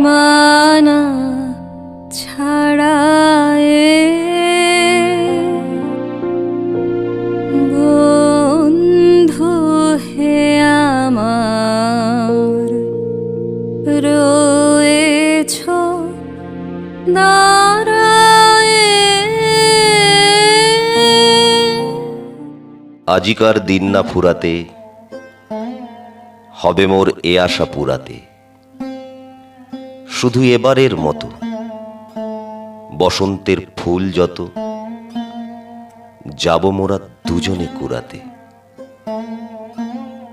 সীমানা ছাড়ায় বন্ধু হে আমার। রয়েছ আজিকার দিন না ফুরাতে, হবে মোর এ আশা পুরাতে। শুধু এবারের মতো। বসন্তের ফুল যত, যাব মোরা দুজনে কুড়াতে।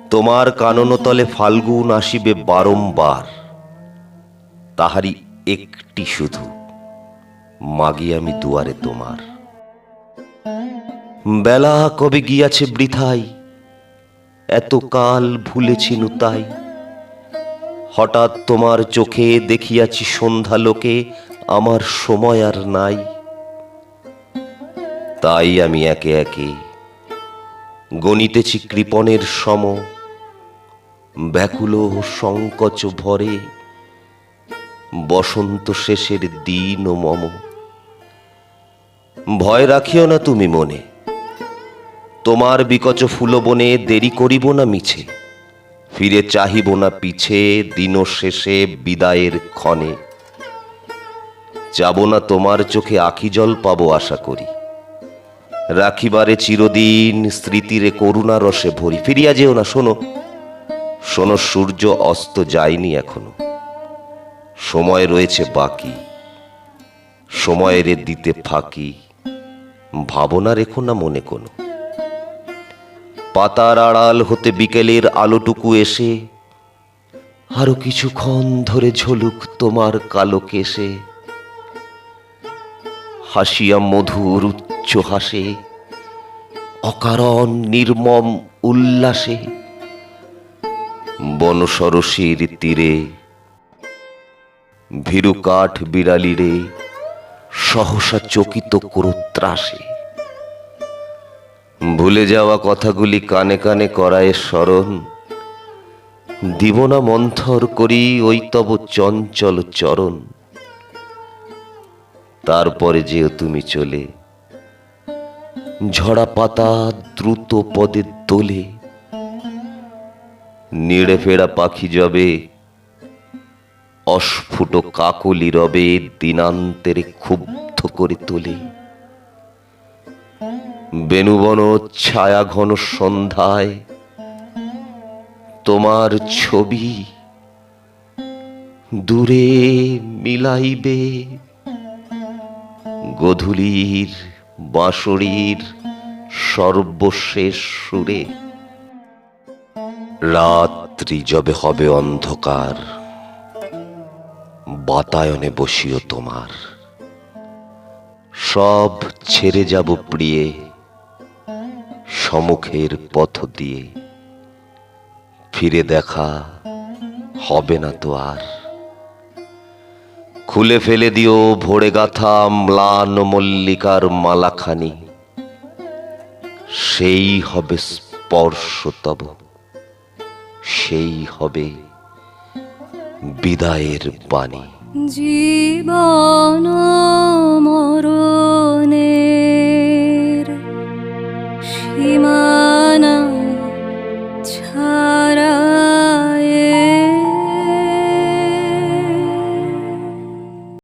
তোমার কাননতলে ফাল্গুন আসিবে বারংবার তাহারি একটি শুধু, মাগি আমি দুয়ারে তোমার। বেলা কবে গিয়াছে বৃথাই এত কাল ভুলেছিনু তাই। হঠাৎ তোমার চোখে দেখিয়াছি সন্ধ্যা লোকে, আমার সময় আর নাই। তাই আমি একে একে গণিতেছি কৃপণের সম, ব্যাকুল সংকোচ ভরে, বসন্ত শেষের দিন ও মম। ভয় রাখিও না তুমি মনে, তোমার বিকচ ফুলবনে দেরি করিব না মিছে। ফিরে চাহিব না পিছে দিন শেষে বিদায়ের ক্ষণে। যাব না তোমার চোখে আখি জল পাবো আশা করি। রাখিবারে চিরদিন স্মৃতিরে করুণা রসে ভরি। ফিরিয়া যেও না, শোনো। শোনো, সূর্য অস্ত যায়নি এখনও। সময় রয়েছে বাকি। সময়ের দিতে ফাঁকি। ভাবনা রেখো না মনে কোনো। পাতার আড়াল হতে বিকেলের আলোটুকু এসে, আরও কিছুক্ষণ ধরে ঝলুক তোমার কালো কেশে। হাসিয়া মধুর উচ্চ হাসে, অকারণ নির্মম উল্লাসে বনসরসীর তীরে। ভীরু কাঠ বিড়ালিরে সহসা চকিত করো ত্রাসে ভুলে যাওয়া কথাগুলি কানে কানে করায় স্মরণ। দিব না মন্থর করি ওই তব চঞ্চল চরণ। তারপরে যেও তুমি চলে। ঝরা পাতা দ্রুত পদে দোলে নিড়ে ফেরা পাখি যাবে অস্ফুট কাকলি রবে দিনান্তেরে ক্ষুব্ধ করে তোলে। বেনুবন ছায়া ঘন সন্ধ্যায়, তোমার ছবি দূরে মিলাইবে। গধূলির বাঁশরীর সর্বশেষ সুরে, রাত্রি যবে হবে অন্ধকার, বাতায়নে বসিও তোমার। সব ছেড়ে যাব প্রিয়ে। সমুখের পথ দিয়ে। ফিরে দেখা হবে না তো আর। খুলে ফেলে দিও ভোরে গাথা ম্লান মল্লিকার মালাখানি। সেই হবে স্পর্শ তব। সেই হবে বিদায়ের বাণী। জীবন